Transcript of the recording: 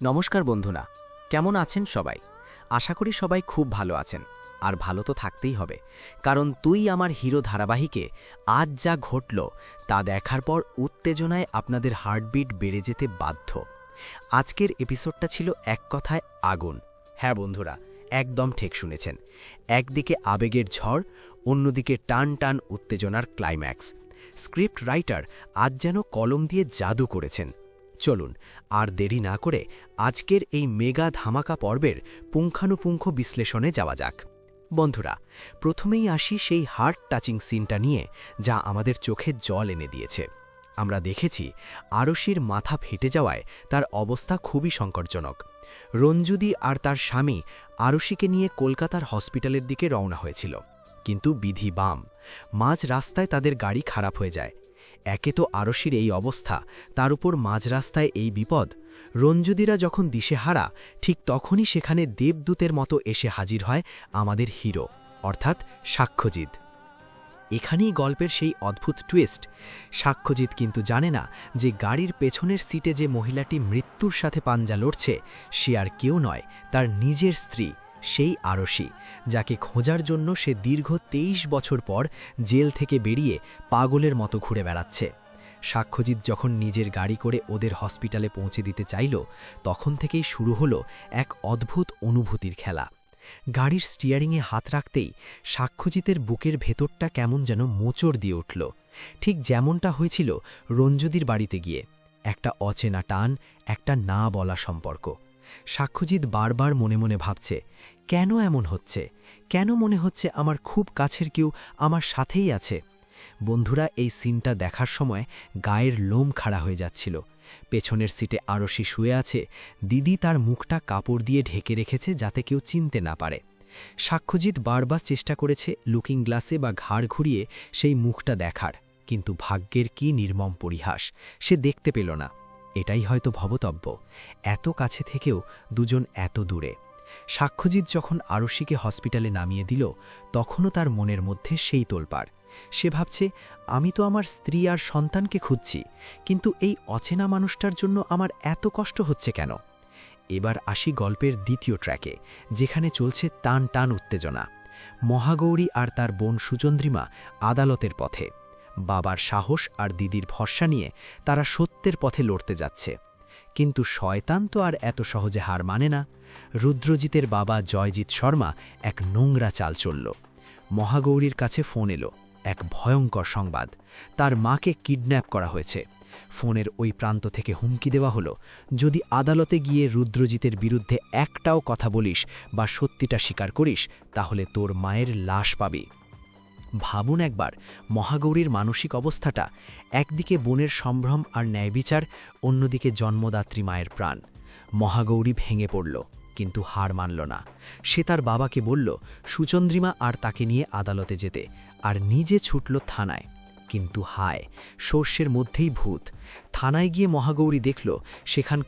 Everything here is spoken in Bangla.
নমস্কার বন্ধুরা, কেমন আছেন সবাই? আশা করি সবাই খুব ভালো আছেন, আর ভালো তো থাকতেই হবে। কারণ তুই আমার হিরো ধারাবাহিকে আজ যা ঘটল, তা দেখার পর উত্তেজনায় আপনাদের হার্টবিট বেড়ে যেতে বাধ্য। আজকের এপিসোডটা ছিল এক কথায় আগুন। হ্যাঁ বন্ধুরা, একদম ঠিক শুনেছেন। একদিকে আবেগের ঝড়, অন্যদিকে টান টান উত্তেজনার ক্লাইম্যাক্স স্ক্রিপ্ট রাইটার আজ যেন কলম দিয়ে জাদু করেছেন। চলুন, আর দেরি না করে আজকের এই মেগা ধামাকা পর্বের পুঙ্খানুপুঙ্খ বিশ্লেষণে যাওয়া যাক। বন্ধুরা, প্রথমেই আসি সেই হার্ট টাচিং সিনটা নিয়ে যা আমাদের চোখে জল এনে দিয়েছে। আমরা দেখেছি, আরশির মাথা ফেটে যাওয়ায় তার অবস্থা খুবই সংকটজনক। রঞ্জুদি আর তার স্বামী আরশিকে নিয়ে কলকাতার হসপিটালের দিকে রওনা হয়েছিল। কিন্তু বিধি বাম, মাঝ রাস্তায় তাদের গাড়ি খারাপ হয়ে যায়। একে তো আরশির এই অবস্থা, তার উপর মাঝ রাস্তায় এই বিপদ। রঞ্জুদিরা যখন দিশেহারা, ঠিক তখনই সেখানে দেবদূতের মতো এসে হাজির হয় আমাদের হিরো, অর্থাৎ সাক্ষ্যজিৎ। এখানেই গল্পের সেই অদ্ভুত টুইস্ট সাক্ষ্যজিৎ কিন্তু জানে না যে গাড়ির পেছনের সিটে যে মহিলাটি মৃত্যুর সাথে পাঞ্জা লড়ছে, সে আর কেউ নয়, তার নিজের স্ত্রী। সেই আরশি যাকে খোঁজার জন্য সে দীর্ঘ ২৩ বছর পর জেল থেকে বেরিয়ে পাগলের মতো ঘুরে বেড়াচ্ছে। সাক্ষ্যজিৎ যখন নিজের গাড়ি করে ওদের হসপিটালে পৌঁছে দিতে চাইল, তখন থেকেই শুরু হলো এক অদ্ভুত অনুভূতির খেলা। গাড়ির স্টিয়ারিংয়ে হাত রাখতেই সাক্ষ্যজিতের বুকের ভেতরটা কেমন যেন মোচড় দিয়ে উঠল। ঠিক যেমনটা হয়েছিল রঞ্জুদির বাড়িতে গিয়ে। একটা অচেনা টান, একটা না বলা সম্পর্ক। সাক্ষ্যজিৎ বারবার মনে মনে ভাবছে কেন এমন হচ্ছে? কেন মনে হচ্ছে আমার খুব কাছের কেউ আমার সাথেই আছে? বন্ধুরা, এই সিনটা দেখার সময় গায়ের লোম খাড়া হয়ে যাচ্ছিল। পেছনের সিটে আরশি শুয়ে আছে। দিদি তার মুখটা কাপড় দিয়ে ঢেকে রেখেছে যাতে কেউ চিনতে না পারে। সাক্ষ্যজিৎ বারবার চেষ্টা করেছে লুকিং গ্লাসে বা ঘাড় ঘুরিয়ে সেই মুখটা দেখার। কিন্তু ভাগ্যের কি নির্মম পরিহাস, সে দেখতে পেল না। এটাই হয়তো ভবতব্য। এত কাছে থেকেও দুজন এত দূরে। সাক্ষ্যজিৎ যখন আরশিকে হসপিটালে নামিয়ে দিল, তখনও তার মনের মধ্যে সেই তোলপাড়। সে ভাবছে, আমি তো আমার স্ত্রী আর সন্তানকে খুঁজছি, কিন্তু এই অচেনা মানুষটার জন্য আমার এত কষ্ট হচ্ছে কেন? এবার আসি গল্পের দ্বিতীয় ট্র্যাকে, যেখানে চলছে টান টান উত্তেজনা। মহাগৌরী আর তার বোন সুচন্দ্রিমা আদালতের পথে। বাবার সাহস আর দিদির ভরসা নিয়ে তারা সত্যের পথে লড়তে যাচ্ছে। কিন্তু শয়তান তো আর এত সহজে হার মানে না। রুদ্রজিতের বাবা জয়জিৎ শর্মা এক নোংরা চাল চলল। মহাগৌরীর কাছে ফোন এলো, এক ভয়ঙ্কর সংবাদ। তার মাকে কিডন্যাপ করা হয়েছে। ফোনের ওই প্রান্ত থেকে হুমকি দেওয়া হলো, যদি আদালতে গিয়ে রুদ্রজিতের বিরুদ্ধে একটাও কথা বলিস বা সত্যিটা স্বীকার করিস, তাহলে তোর মায়ের লাশ পাবি। ভাবুন একবার, মহাগৌরীর মানসিক অবস্থাটা, একদিকে বোনের সম্ভ্রম আর ন্যায়বিচার, অন্যদিকে জন্মদাত্রী মায়ের প্রাণ। মহাগৌরী ভেঙে পড়ল, কিন্তু হার মানল না। সে তার বাবাকে বলল, সুচন্দ্রিমা আর তাকে নিয়ে আদালতে যেতে। আর নিজে ছুটল থানায়। কিন্তু হায় শস্যের মধ্যেই ভূত। থানায় গিয়ে মহাগৌরী দেখল, সেখান